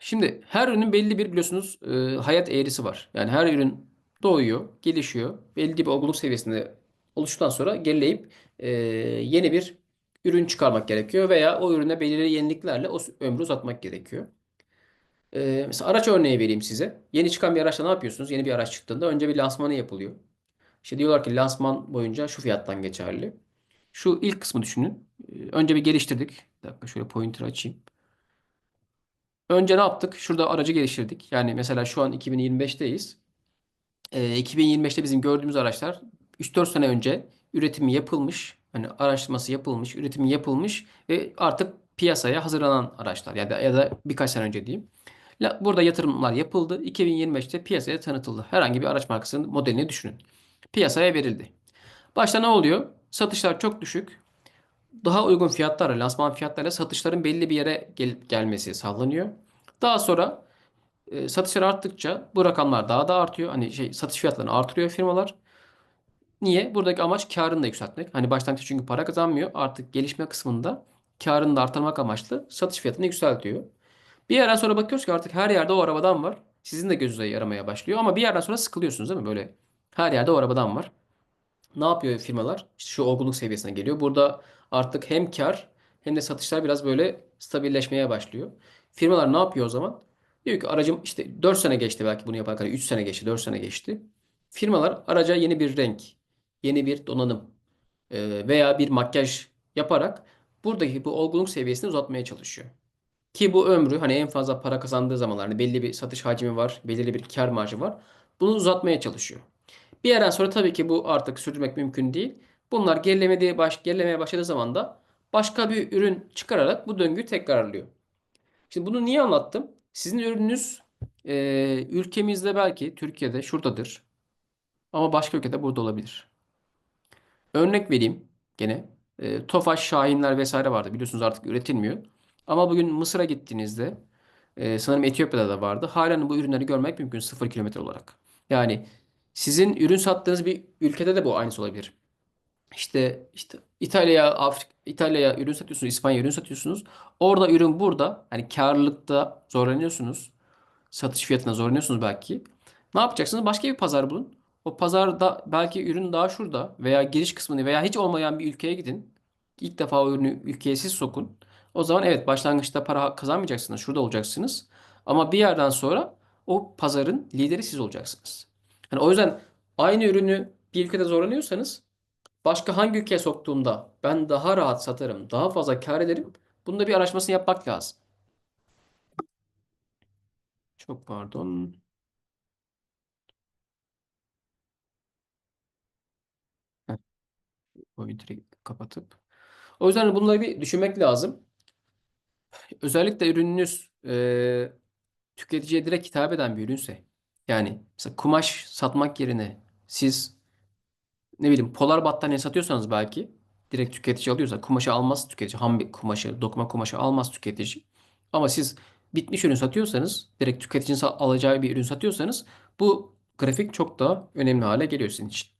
Şimdi her ürünün belli bir biliyorsunuz e, hayat eğrisi var. Yani her ürün doğuyor, gelişiyor. Belli bir olgunluk seviyesinde oluştuktan sonra gerileyip e, yeni bir ürün çıkarmak gerekiyor veya o ürüne belirli yeniliklerle o ömrü uzatmak gerekiyor. E, mesela araç örneği vereyim size. Yeni çıkan bir araçta ne yapıyorsunuz? Yeni bir araç çıktığında önce bir lansmanı yapılıyor. İşte diyorlar ki lansman boyunca şu fiyattan geçerli. Şu ilk kısmı düşünün. Önce bir geliştirdik. Bir dakika şöyle pointer açayım. Önce ne yaptık? Şurada aracı geliştirdik. Yani mesela şu an 2025'teyiz. Ee, 2025'te bizim gördüğümüz araçlar 3-4 sene önce üretimi yapılmış, hani araştırması yapılmış, üretimi yapılmış ve artık piyasaya hazırlanan araçlar. Ya da, ya da birkaç sene önce diyeyim. Burada yatırımlar yapıldı. 2025'te piyasaya tanıtıldı. Herhangi bir araç markasının modelini düşünün. Piyasaya verildi. Başta ne oluyor? Satışlar çok düşük. Daha uygun fiyatlarla, lansman fiyatlarla satışların belli bir yere gelip gelmesi sağlanıyor. Daha sonra e, satışlar arttıkça bu rakamlar daha da artıyor. Hani şey satış fiyatlarını artırıyor firmalar. Niye? Buradaki amaç karını da yükseltmek. Hani başlangıçta çünkü para kazanmıyor. Artık gelişme kısmında karını da artırmak amaçlı satış fiyatını yükseltiyor. Bir yerden sonra bakıyoruz ki artık her yerde o arabadan var. Sizin de gözünüze yaramaya başlıyor. Ama bir yerden sonra sıkılıyorsunuz değil mi? Böyle her yerde o arabadan var. Ne yapıyor firmalar? İşte şu olgunluk seviyesine geliyor. Burada artık hem kar hem de satışlar biraz böyle stabilleşmeye başlıyor. Firmalar ne yapıyor o zaman? Diyor ki aracım işte 4 sene geçti belki bunu yaparken 3 sene geçti, 4 sene geçti. Firmalar araca yeni bir renk, yeni bir donanım e, veya bir makyaj yaparak buradaki bu olgunluk seviyesini uzatmaya çalışıyor. Ki bu ömrü hani en fazla para kazandığı zamanlarda belli bir satış hacmi var, belirli bir kar marjı var. Bunu uzatmaya çalışıyor. Bir yerden sonra tabii ki bu artık sürdürmek mümkün değil. Bunlar gerilemeye, baş, gerilemeye başladığı zaman da başka bir ürün çıkararak bu döngüyü tekrarlıyor. Şimdi bunu niye anlattım? Sizin ürününüz e, ülkemizde belki Türkiye'de şuradadır. Ama başka ülkede burada olabilir. Örnek vereyim gene. E, Tofaş, Şahinler vesaire vardı. Biliyorsunuz artık üretilmiyor. Ama bugün Mısır'a gittiğinizde e, sanırım Etiyopya'da da vardı. Halen bu ürünleri görmek mümkün sıfır kilometre olarak. Yani sizin ürün sattığınız bir ülkede de bu aynısı olabilir. İşte işte İtalya'ya Afrika İtalya'ya ürün satıyorsunuz, İspanya'ya ürün satıyorsunuz. Orada ürün burada. Hani karlılıkta zorlanıyorsunuz. Satış fiyatına zorlanıyorsunuz belki. Ne yapacaksınız? Başka bir pazar bulun. O pazarda belki ürün daha şurada veya giriş kısmını veya hiç olmayan bir ülkeye gidin. İlk defa o ürünü ülkeye siz sokun. O zaman evet başlangıçta para kazanmayacaksınız. Şurada olacaksınız. Ama bir yerden sonra o pazarın lideri siz olacaksınız. Yani o yüzden aynı ürünü bir ülkede zorlanıyorsanız başka hangi ülkeye soktuğumda ben daha rahat satarım, daha fazla kâr ederim. Bunda bir araştırmasını yapmak lazım. Çok pardon. Heh, pointer'ı kapatıp. O yüzden bunları bir düşünmek lazım. Özellikle ürününüz e, tüketiciye direkt hitap eden bir ürünse. Yani mesela kumaş satmak yerine siz ne bileyim polar battaniye satıyorsanız belki direkt tüketici alıyorsa kumaşı almaz tüketici. Ham kumaşı, dokuma kumaşı almaz tüketici. Ama siz bitmiş ürün satıyorsanız, direkt tüketicinin alacağı bir ürün satıyorsanız bu grafik çok daha önemli hale geliyor sizin için.